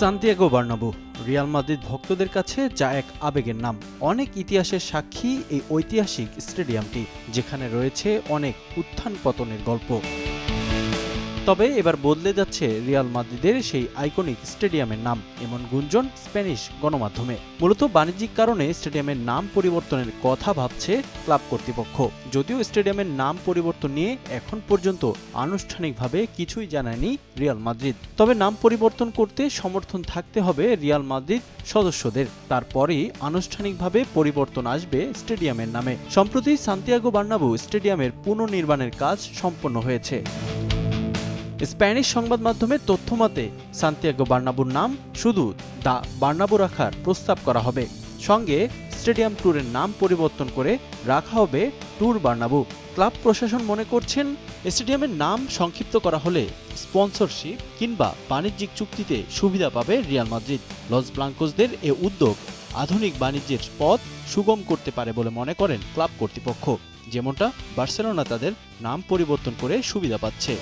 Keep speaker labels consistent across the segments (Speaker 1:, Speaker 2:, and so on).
Speaker 1: Santiago Bernabéu, Real Madrid ভক্তদের কাছে যা এক আবেগের নাম। অনেক ইতিহাসের সাক্ষী এই ঐতিহাসিক স্টেডিয়ামটি, যেখানে রয়েছে অনেক উত্থান পতনের গল্প। তবে এবার বদলে যাচ্ছে রিয়াল মাদ্রিদের সেই আইকনিক স্টেডিয়ামের নাম, এমন গুঞ্জন স্প্যানিশ গণমাধ্যমে। মূলত বাণিজ্যিক কারণে স্টেডিয়ামের নাম পরিবর্তনের কথা ভাবছে ক্লাব কর্তৃপক্ষ। যদিও স্টেডিয়ামের নাম পরিবর্তন নিয়ে এখন পর্যন্ত আনুষ্ঠানিকভাবে কিছুই জানায়নি রিয়াল মাদ্রিদ। তবে নাম পরিবর্তন করতে সমর্থন থাকতে হবে রিয়াল মাদ্রিদ সদস্যদের। তারপরেই আনুষ্ঠানিকভাবে পরিবর্তন আসবে স্টেডিয়ামের নামে। সম্প্রতি সান্তিয়াগো বার্নাবু স্টেডিয়ামের পুনর্নির্মাণের কাজ সম্পন্ন হয়েছে। স্প্যানিশ সংবাদ মাধ্যমের তথ্য মতে, সান্তিয়াগো বার্নাবুর নাম শুধু দা বার্নাবু রাখার প্রস্তাব করা হবে। সঙ্গে স্টেডিয়াম ট্যুরের নাম পরিবর্তন করে রাখা হবে ট্যুর বার্নাবু। ক্লাব প্রশাসন মনে করছেন, স্টেডিয়ামের নাম সংক্ষিপ্ত করা হলে স্পন্সরশিপ কিংবা বাণিজ্যিক চুক্তিতে সুবিধা পাবে রিয়াল মাদ্রিদ। লস ব্লাঙ্কোসদের এ উদ্যোগ আধুনিক বাণিজ্যের পথ সুগম করতে পারে বলে মনে করেন ক্লাব কর্তৃপক্ষ। যেমনটা বার্সেলোনা তাদের নাম পরিবর্তন করে সুবিধা পাচ্ছে।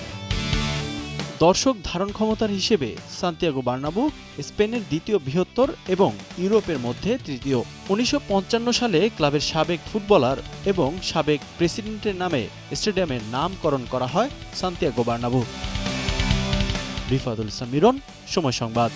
Speaker 1: দর্শক ধারণ ক্ষমতার হিসেবে সান্তিয়াগো বার্নাবু, স্পেনের দ্বিতীয় বৃহত্তর এবং ইউরোপের মধ্যে তৃতীয়। উনিশশো পঞ্চান্ন সালে ক্লাবের সাবেক ফুটবলার এবং সাবেক প্রেসিডেন্টের নামে স্টেডিয়ামের নামকরণ করা হয় সান্তিয়াগো বার্নাবু। রিফাদুল ইসলাম মিরন সময় সংবাদ।